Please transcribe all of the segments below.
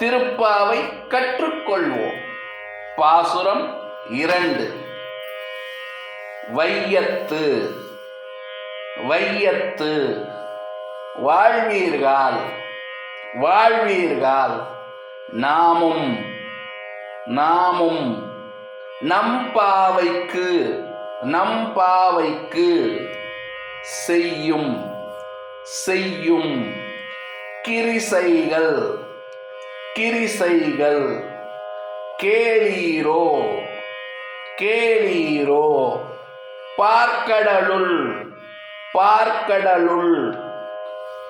திருப்பாவை கற்றுக்கொள்வோம். பாசுரம் இரண்டு. வையத்து. வையத்து. வாழ்வீர்கள். வாழ்வீர்கள். நாமும். நாமும். நம் பாவைக்கு. நம் பாவைக்கு. செய்யும். செய்யும். கிரிசைகள். கிரிசைகள். கேளீரோ கேளீரோ பார்க்கடலுள் பார்க்கடலுள்.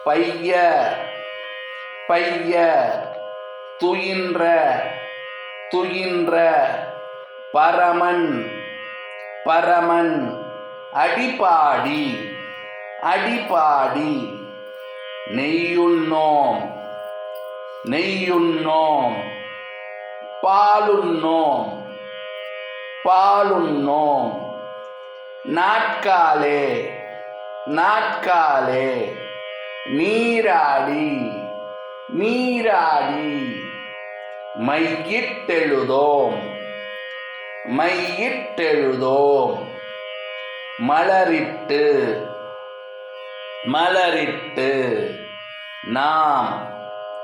பைய பைய துயின்ற துயின்ற. பரமன் பரமன். அடிபாடி அடிபாடி. நெய்யுண்ணோம். நெய்யுண்ணோம் பாலுண்ணோம் பாலுண்ணோம். நாட்காலே நாட்காலே நீராடி நீராடி மையிட்டெழுதோம் மையிட்டெழுதோம். மலரிட்டு மலரிட்டு நாம்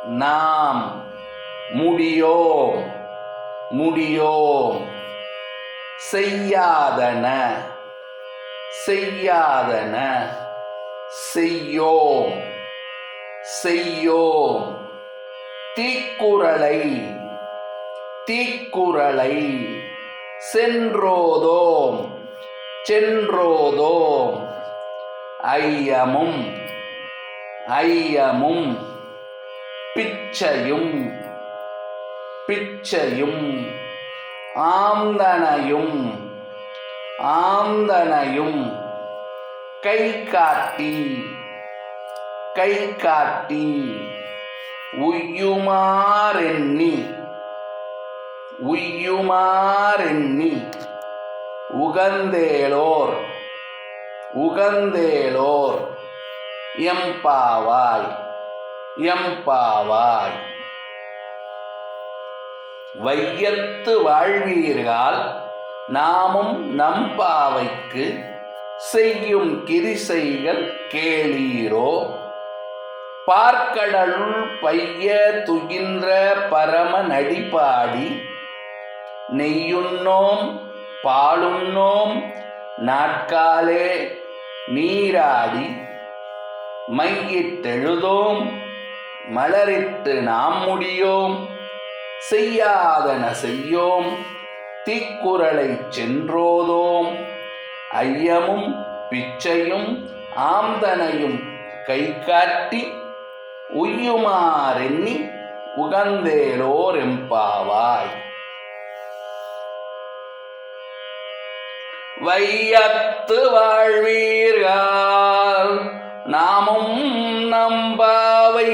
நாம் முடியோம் முடியோம். செய்யாதன செய்யாதன செய்யோம் செய்யோம். தீக்குறளை தீக்குறளை சென்றோதோம் சென்றோதோம். ஐயமும் ஐயமும். பிச்சையும் பிச்சையும் ஆந்தனையும் ஆந்தனையும் கை காட்டி கை காட்டி உய்யுமாறெண்ணி உய்யுமாறெண்ணி உகந்தேலோர் உகந்தேலோர் எம்பாவாய் எம்பாவாய் வையத்து வாழ்வீர்கள் நாமும் நம்பாவைக்கு செய்யும் கிரிசைகள் கேளீரோ. பார்க்கடலுள் பைய துகின்ற பரம நடிப்பாடி நெய்யுண்ணோம் பாலுண்ணோம் நாட்காலே நீராடி மையிட்டெழுதோம் மலரிட்டு நாம் முடியோம் செய்யாதன செய்யோம் தீக்குறளை சென்றோதோம். ஐயமும் பிச்சையும் ஆம்தனையும் கை காட்டி உய்யுமாறெண்ணி உகந்தேலோர் எம்பாவாய் வையத்து வாழ்வீர்கள் நாமும்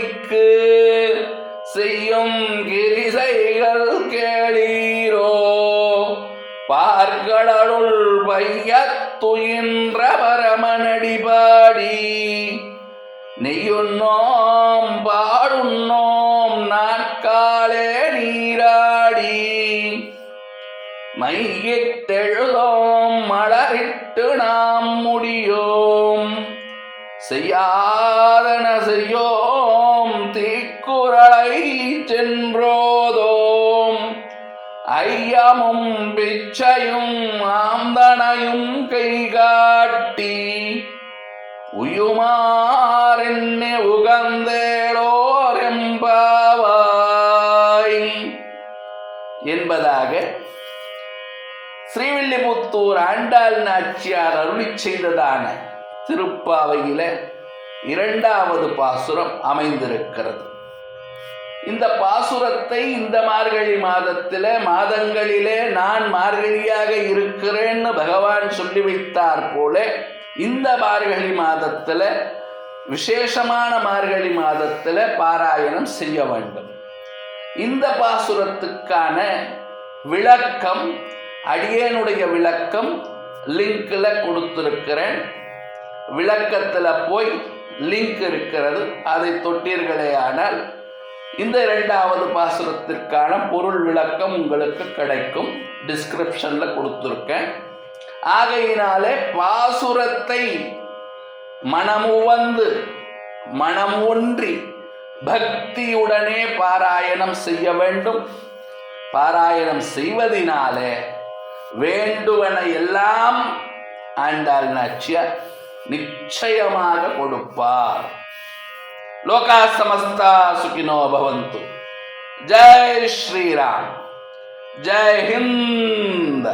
நம்பாவைக்கு செய்யும் கிரிசைகள் கேளீரோ. பார்க்கடலுள் வையத்துயின்ற பரமனடிபாடி நெய்யுண்ணோம் பாடுண்ணோம் நாட்காலே நீராடி. மையிட்டெழுதோம் மலரிட்டு நாம் முடியோம். செய்யாதன செய்யோம் சென்றோதோம். ஐயமும் பிச்சையும் ஆந்தனையும் கை காட்டி உயுமாறென்னே உகந்தேளோர் என்பதாக ஸ்ரீவில்லிபுத்தூர் ஆண்டாள் நாச்சியார் அருளி செய்ததான திருப்பாவையில இரண்டாவது பாசுரம் அமைந்திருக்கிறது. இந்த பாசுரத்தை இந்த மார்கழி மாதத்தில மாதங்களிலே நான் மார்கழியாக இருக்கிறேன்னு பகவான் சொல்லி வைத்தார் போல இந்த மார்கழி மாதத்துல விசேஷமான மார்கழி மாதத்துல பாராயணம் செய்ய வேண்டும். இந்த பாசுரத்துக்கான விளக்கம் அடியேனுடைய விளக்கம் லிங்க்ல கொடுத்திருக்கிறேன். விளக்கத்தில் போய் லிங்க் இருக்கிறது அதை தொட்டீர்களே ஆனால் இந்த இரண்டாவது பாசுரத்திற்கான பொருள் விளக்கம் உங்களுக்கு கிடைக்கும். டிஸ்கிரிப்ஷன்ல கொடுத்துருக்கேன். ஆகையினாலே பாசுரத்தை மனமுவந்து மனம் ஒன்றி பக்தியுடனே பாராயணம் செய்ய வேண்டும். பாராயணம் செய்வதினாலே வேண்டுவன எல்லாம் ஆண்டாள் நாச்சியார் நிச்சயமாக கொடுப்பார். लोका समस्ता सुखिनो भवन्तु। जय श्री राम जय हिंद।